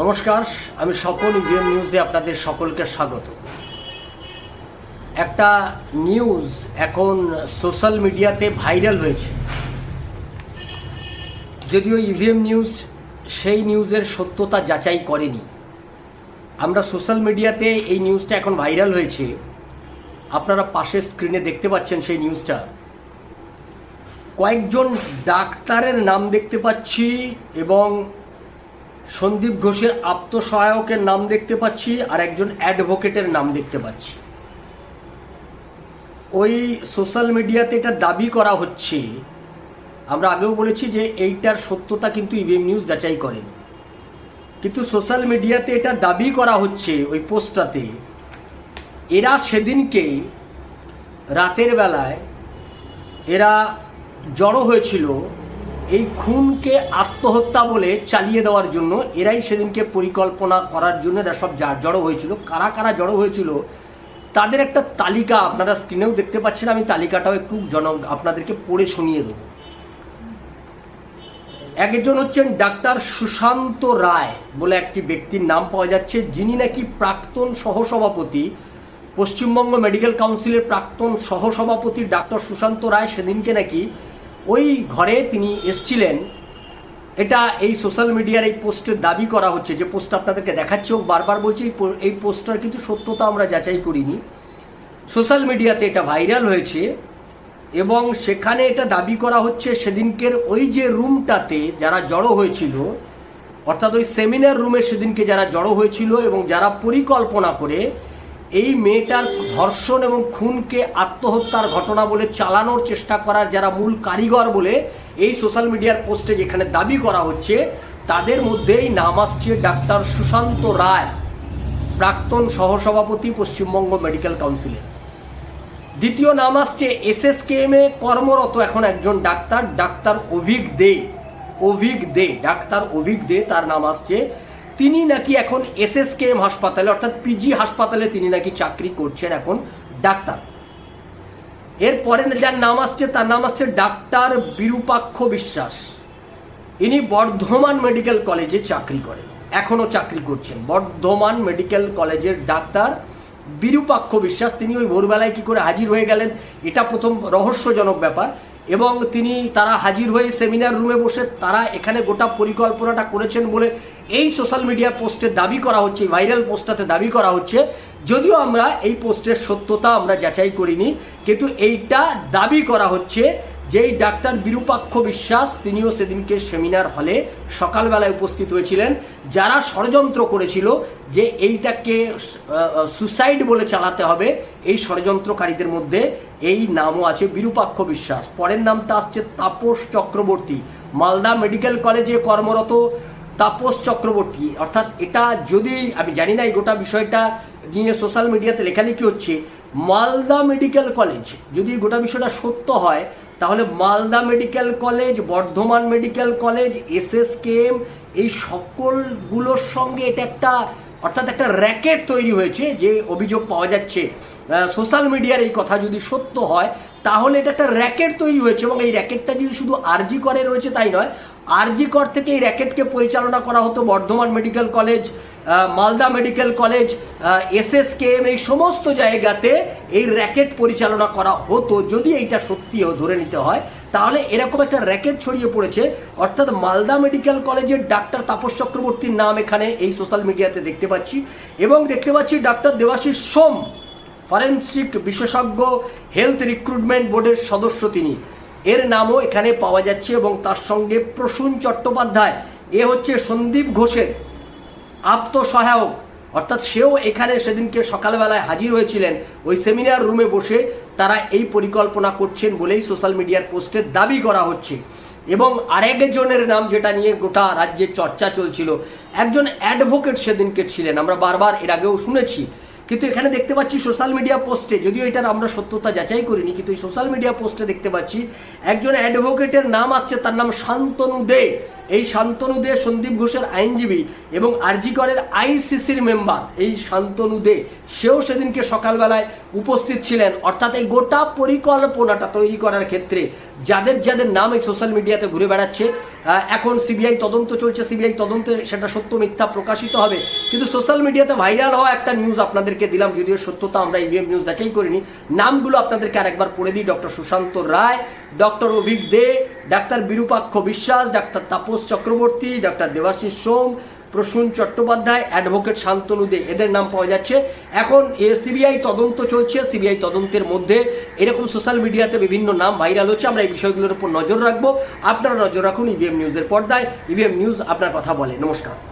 নমস্কার, আমি স্বপন ইভিএম নিউজে আপনাদের সকলকে স্বাগত। একটা নিউজ এখন সোশ্যাল মিডিয়াতে ভাইরাল হয়েছে। যদিও ইভিএম নিউজ সেই নিউজের সত্যতা যাচাই করেনি। আমরা সোশ্যাল মিডিয়াতে এই নিউজটা এখন ভাইরাল হয়েছে। আপনারা পাশের স্ক্রিনে দেখতে পাচ্ছেন সেই নিউজটা। কয়েকজন ডাক্তারের নাম দেখতে পাচ্ছি এবং সন্দীপ ঘোষের আত্মসহায়কের নাম দেখতে পাচ্ছি আর একজন অ্যাডভোকেটের নাম দেখতে পাচ্ছি। ওই সোশ্যাল মিডিয়াতে এটা দাবি করা হচ্ছে। আমরা আগেও বলেছি যে এইটার সত্যতা কিন্তু ইভিএম নিউজ যাচাই করেন। কিন্তু সোশ্যাল মিডিয়াতে এটা দাবি করা হচ্ছে ওই পোস্টটাতে, এরা সেদিনকে রাতের বেলায়, এরা জড়ো হয়েছিল এই খুনকে আত্মহত্যা বলে চালিয়ে দেওয়ার জন্য, এরাই সেদিনকে পরিকল্পনা করার জন্য এরা সব জড়ো হয়েছিল। কারা কারা জড়ো হয়েছিল, তাদের একটা তালিকা আপনারা স্ক্রিনেও দেখতে পাচ্ছেন, আমি তালিকাটাও একটু জন আপনাদেরকে পড়ে শুনিয়ে দেবো। একজন হচ্ছেন ডাক্তার সুশান্ত রায় বলে একটি ব্যক্তির নাম পাওয়া যাচ্ছে, যিনি নাকি প্রাক্তন সহসভাপতি, পশ্চিমবঙ্গ মেডিকেল কাউন্সিলের প্রাক্তন সহসভাপতি ডাক্তার সুশান্ত রায় সেদিনকে নাকি ওই ঘরে তিনি এসছিলেন। এটা এই সোশ্যাল মিডিয়ার এই পোস্টের দাবি করা হচ্ছে যে পোস্ট আপনাদেরকে দেখাচ্ছে ও বারবার বলছি, এই পোস্টার কিন্তু সত্যতা আমরা যাচাই করিনি। সোশ্যাল মিডিয়াতে এটা ভাইরাল হয়েছে এবং সেখানে এটা দাবি করা হচ্ছে সেদিনকের ওই যে রুমটাতে যারা জড়ো হয়েছিল, অর্থাৎ ওই সেমিনার রুমে সেদিনকে যারা জড়ো হয়েছিল এবং যারা পরিকল্পনা করে এই মেয়েটার ধর্ষণ এবং খুনকে আত্মহত্যার ঘটনা বলে চালানোর চেষ্টা করার যারা মূল কারিগর বলে এই সোশ্যাল মিডিয়ার পোস্টে যেখানে দাবি করা হচ্ছে, তাদের মধ্যেই নাম আসছে ডাক্তার সুশান্ত রায়, প্রাক্তন সহসভাপতি পশ্চিমবঙ্গ মেডিকেল কাউন্সিলের দ্বিতীয় নাম আসছে এসএসকেএম এ কর্মরত এখন একজন doctor doctor Abhik De Abhik De, doctor Abhik De, তার নাম আসছে তিনি নাকি এখন এসএসকেএম হাসপাতালে, অর্থাৎ পিজি হাসপাতালে তিনি নাকি চাকরি করছেন এখন ডাক্তার। এরপরে যার নাম আসছে, তার নাম আসছে ডাক্তার বিরূপাক্ষ বিশ্বাস। ইনি বর্ধমান মেডিকেল কলেজে চাকরি করেন এখনও চাকরি করছেন। বর্ধমান মেডিকেল কলেজের ডাক্তার বিরূপাক্ষ বিশ্বাস, তিনি ওই ভোরবেলায় কি করে হাজির হয়ে গেলেন, এটা প্রথম রহস্যজনক ব্যাপার। এবং তিনি তারা হাজির হয়ে সেমিনার রুমে বসে তারা এখানে গোটা পরিকল্পনাটা করেছেন বলে এই সোশ্যাল মিডিয়া পোস্টে দাবি করা হচ্ছে, ভাইরাল পোস্টটাতে দাবি করা হচ্ছে, যদিও আমরা এই পোস্টের সত্যতা আমরা যাচাই করিনি, কিন্তু এইটা দাবি করা হচ্ছে যেই ডাক্তার বিরূপাক্ষ বিশ্বাস তিনিও সেদিনকে সেমিনার হলে সকালবেলায় উপস্থিত হয়েছিলেন, যারা ষড়যন্ত্র করেছিল যে এইটাকে সুসাইড বলে চালাতে হবে, এই ষড়যন্ত্রকারীদের মধ্যে এই নামও আছে বিরূপাক্ষ বিশ্বাস। পরের নামটা আসছে তাপস চক্রবর্তী, মালদা মেডিকেল কলেজে কর্মরত তাপস চক্রবর্তী। অর্থাৎ এটা যদি, আমি জানি না এই গোটা বিষয়টা নিয়ে সোশ্যাল মিডিয়াতে লেখালেখি হচ্ছে, মালদা মেডিকেল কলেজ, যদি গোটা বিষয়টা সত্য হয়, তাহলে Malda medical college, Bardhaman medical college S S SSKM, এই সকলগুলোর সঙ্গে এটা একটা, অর্থাৎ একটা র্যাকেট তৈরি হয়েছে, যে অভিযোগ পাওয়া যাচ্ছে। সোশ্যাল মিডিয়ার এই কথা যদি সত্য হয়, তাহলে এটা একটা র্যাকেট তৈরি হয়েছে, এবং এই র্যাকেটটা যদি শুধু আরজি করে রয়েছে তাই নয় আরজি কর থেকে এই র্যাকেটকে পরিচালনা করা হতো Bardhaman medical college Malda medical college SSKM, এই সমস্ত জায়গাতে এই র্যাকেট পরিচালনা করা হতো। যদি এইটা সত্যিও ধরে নিতে হয়, তাহলে এরকম একটা র্যাকেট ছড়িয়ে পড়েছে। অর্থাৎ মালদা মেডিকেল কলেজের ডাক্তার তাপস চক্রবর্তীর নাম এখানে এই সোশ্যাল মিডিয়াতে দেখতে পাচ্ছি। এবং দেখতে পাচ্ছি ডাক্তার দেবাশিস সোম, ফরেন্সিক বিশেষজ্ঞ, হেলথ রিক্রুটমেন্ট বোর্ডের সদস্য তিনি। এর নামও এখানে পাওয়া যাচ্ছে এবং তার সঙ্গে প্রসূন চট্টোপাধ্যায়, এ হচ্ছে সন্দীপ ঘোষের আত্মসহায়ক। অর্থাৎ সেও এখানে সেদিনকে সকালবেলায় হাজির হয়েছিলেন। ওই সেমিনার রুমে বসে তারা এই পরিকল্পনা করছেন বলেই সোশ্যাল মিডিয়ার পোস্টে দাবি করা হচ্ছে। এবং আরেকজনের নাম যেটা নিয়ে গোটা রাজ্যে চর্চা চলছিল, একজন অ্যাডভোকেট সেদিনকে ছিলেন। আমরা বারবার এর আগেও শুনেছি কিন্তু এখানে দেখতে পাচ্ছি সোশ্যাল মিডিয়া পোস্টে যদিও এটার আমরা সত্যতা যাচাই করিনি, কিন্তু এই সোশ্যাল মিডিয়া পোস্টে দেখতে পাচ্ছি, একজন অ্যাডভোকেটের নাম আসছে, তার নাম শান্তনু দে। এই শান্তনু দে সন্দীপ ঘোষের আইনজীবী এবং আরজিকরের আইসিসির মেম্বার। এই শান্তনু দে, সেও সেদিনকে সকালবেলায় উপস্থিত ছিলেন। অর্থাৎ এই গোটা পরিকল্পনাটা তৈরি করার ক্ষেত্রে যাদের যাদের নাম এই সোশ্যাল মিডিয়াতে ঘুরে বেড়াচ্ছে এখন সিবিআই তদন্ত চলছে, সিবিআই তদন্তে সেটা সত্য, মিথ্যা প্রকাশিত হবে। কিন্তু সোশ্যাল মিডিয়াতে ভাইরাল হওয়া একটা নিউজ আপনাদেরকে দিলাম, যদিও সত্যতা আমরা ইভিএম নিউজ যাচাই করিনি। নামগুলো আপনাদেরকে আরেকবার পড়ে দিই, doctor Sushanta Roy, doctor Abhik De doctor Birupaksha Biswas, doctor Tapas Chakraborty, doctor Debashis Som, Prasun Chattopadhyay, advocate Shantanu De, এদের নাম পাওয়া যাচ্ছে। এখন এ সিবিআই তদন্ত চলছে, সিবিআই তদন্তের মধ্যে এরকম সোশ্যাল মিডিয়াতে বিভিন্ন নাম ভাইরাল হচ্ছে। আমরা এই বিষয়গুলোর উপর নজর রাখব। আপনারা নজর রাখুন ইভিএম নিউজের পর্দায়। ইভিএম নিউজ আপনার কথা বলে। নমস্কার।